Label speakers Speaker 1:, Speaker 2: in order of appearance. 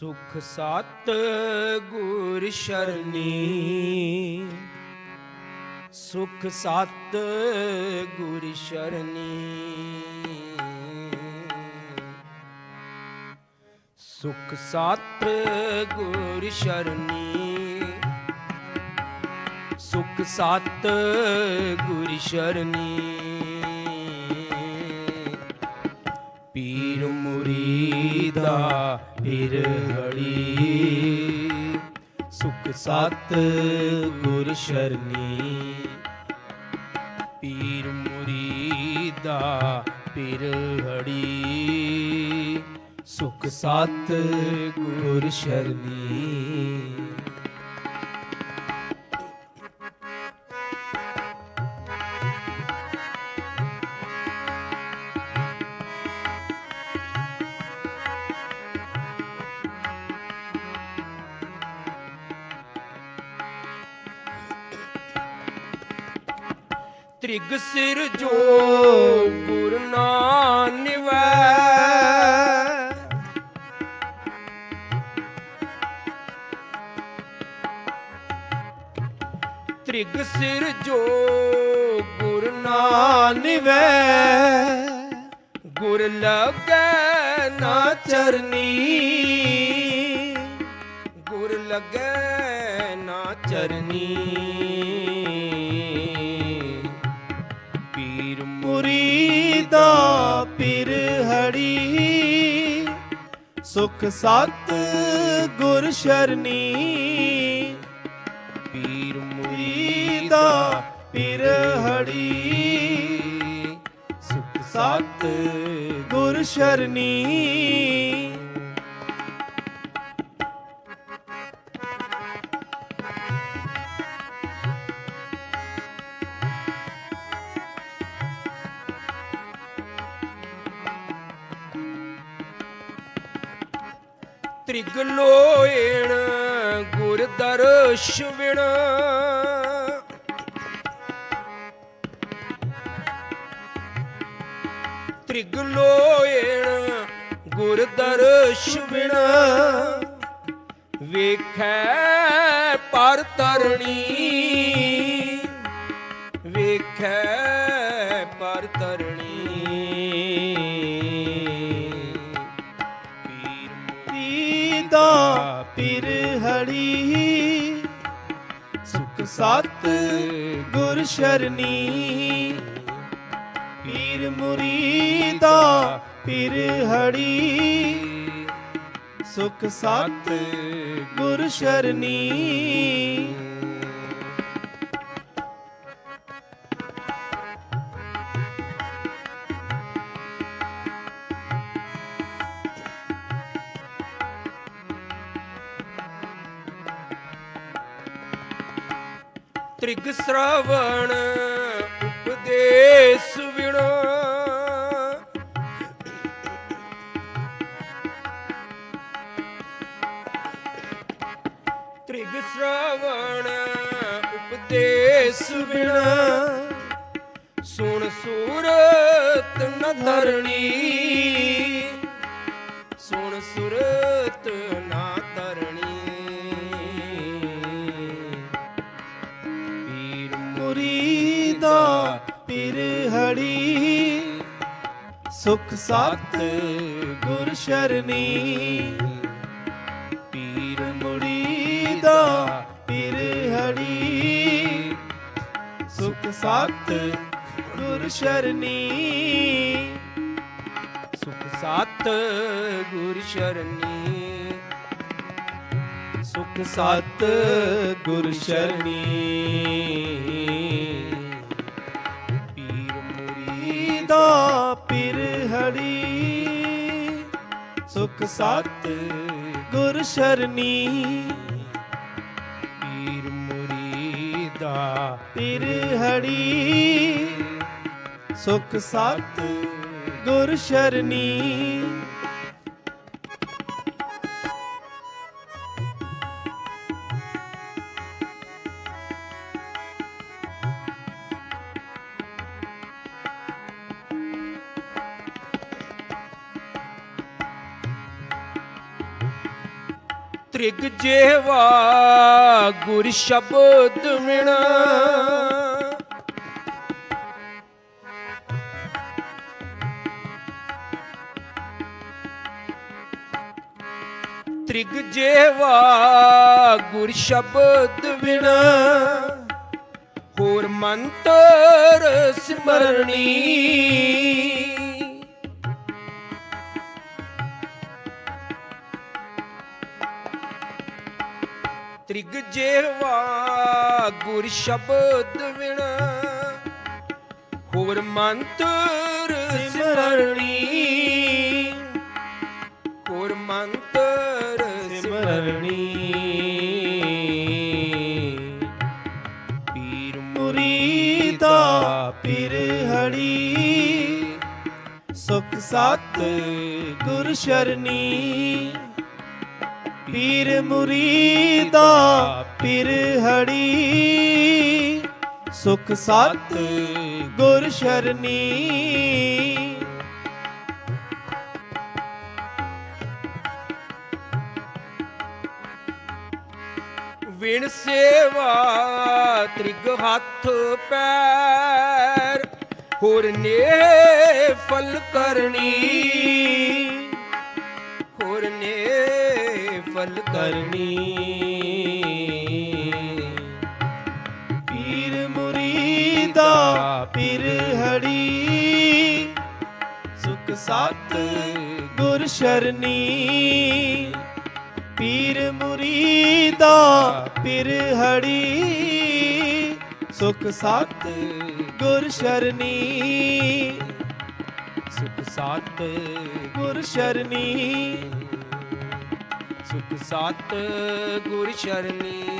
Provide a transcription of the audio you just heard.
Speaker 1: ਸੁਖ ਸਤ ਗੁਰ ਸ਼ਰਨੀ। ਸੁਖ ਸਤ ਗੁਰ ਸ਼ਰਨੀ। ਸੁਖ ਸਤ ਗੁਰ ਸ਼ਰਨੀ। ਸੁਖ ਸਤ ਗੁਰ ਸ਼ਰਨੀ। ਮੁਰੀਦਾ ਫਿਰ ਸੁਖ ਸਤ ਗੁਰ ਸ਼ਰਨੀ। ਪੀਰ ਮੁਰੀਦਾ ਫਿਰ ਹੜੀ ਸੁਖ ਸਤ ਗੁਰ ਸ਼ਰਨੀ। ਤ੍ਰਿਗ ਸਿਰ ਜੋ ਗੁਰ ਨਾਨਵੈ। ਤ੍ਰਿਗ ਸਿਰ ਜੋ ਗੁਰ ਨਾਨਵੈ। ਗੁਰ ਲਗੈ ਨਾ ਚਰਨੀ। ਗੁਰ ਲਗੈ ਨਾ ਚਰਨੀ।
Speaker 2: ਮੁਰੀਦਾ ਪਿਰ ਸੁਖ ਸਤ ਗੁਰ ਸ਼ਰਨੀ।
Speaker 1: ਪੀਰ
Speaker 2: ਮੁਰੀਦਾ ਪਿਰਹੜੀ
Speaker 1: ਸੁਖ
Speaker 2: ਸਤ ਗੁਰ ਸ਼ਰਨੀ।
Speaker 1: ਤ੍ਰਿਗ ਲੋਇਣ, ਗੁਰ ਦਰਸ਼ ਵਿਣ। ਤ੍ਰਿਗ ਲੋਇਣ, ਗੁਰ ਦਰਸ਼ ਵਿਣ। ਵੇਖੈ ਪਰ ਤਰਣੀ, ਵੇਖੈ ਪਰ ਤਰਣੀ।
Speaker 2: ਹੜੀ ਸੁਖ ਸਤ ਗੁਰ ਸ਼ਰਨੀ। ਪੀਰ ਮੁਰੀਦਾ ਪੀਰ ਹੜੀ। ਸੁਖ ਸਤ ਗੁਰ ਸ਼ਰਨੀ।
Speaker 1: ਤ੍ਰਿਗ ਸ਼੍ਰਵਣ ਉਪਦੇਸ਼ ਵਿਣ। ਤ੍ਰਿਗ ਸ਼ਰਵਣ ਉਪਦੇਸ਼ ਵਿਣ। ਸੁਣ ਸੂਰਤ ਨ ਧਰਣੀ ਸੁਣ ਸੂਰਤ
Speaker 2: ਸੁਖ ਸਤ ਗੁਰ ਸ਼ਰਨੀ।
Speaker 1: ਪੀਰ
Speaker 2: ਮੁੜੀ ਦਾ ਪੀਰ ਹੜੀ। ਸੁਖ ਸਤ ਗੁਰ ਸ਼ਰਨੀ।
Speaker 1: ਸੁਖ ਸਤ ਗੁਰ ਸ਼ਰਨੀ। ਸੁਖ
Speaker 2: ਸਤ ਗੁਰ ਸ਼ਰਨੀ।
Speaker 1: ਪੀਰ ਮੁਰੀਦ
Speaker 2: ਦਾ ਹੜੀ ਸੁਖ ਸਤ ਗੁਰ ਸ਼ਰਨੀ।
Speaker 1: ਪੀਰ ਮੁਰੀਦਾ
Speaker 2: ਪਿਰ ਹੜੀ। ਸੁਖ ਸਤ ਗੁਰ ਸ਼ਰਨੀ।
Speaker 1: ਤ੍ਰਿਗ ਜੇਵਾ ਗੁਰ ਸ਼ਬਦ ਵਿਣਾ। ਤ੍ਰਿਗ ਜੇਵਾ ਗੁਰ ਸ਼ਬਦ ਵਿਣਾ। ਹੋਰ ਮੰਤਰ ਸਿਮਰਣੀ ਤ੍ਰਿਗ ਜੇਵਾ ਗੁਰ ਸ਼ਬਦ ਵਿਣ ਹੋਰ ਮੰਤਰ ਸਿਮਰਣੀ ਹੋਰ ਮੰਤਰ ਸਿਮਰਣੀ ਪੀਰ
Speaker 2: ਮੁਰੀਦਾ ਪਿਰ ਹੜੀ। ਸੁਖ ਸਤ ਗੁਰ ਸ਼ਰਨੀ। ਪੀਰ ਮੁਰੀਦਾ ਪੀਰ ਹੜੀ। ਸੁਖ ਸਤ ਗੁਰ ਸ਼ਰਨੀ।
Speaker 1: ਵਿਣ ਸੇਵਾ ਤ੍ਰਿਗ ਹੱਥ ਪੈਰ, ਹੋਰ ਨੇ ਫਲ ਕਰਨੀ। ਫਲ ਕਰਨੀ।
Speaker 2: ਪੀਰ ਮੁਰੀਦਾ ਪੀਰ ਹੜੀ। ਸੁਖ ਸਤ ਗੁਰ ਸ਼ਰਨੀ। ਪੀਰ ਮੁਰੀਦਾ ਪੀਰ ਹੜੀ। ਸੁਖ ਸਤ ਗੁਰ ਸ਼ਰਨੀ।
Speaker 1: ਸੁਖ ਸਾਤ
Speaker 2: ਗੁਰ ਸ਼ਰਨੀ।
Speaker 1: ਸੁਖ ਸਾਤ ਗੁਰ ਸ਼ਰਨੀ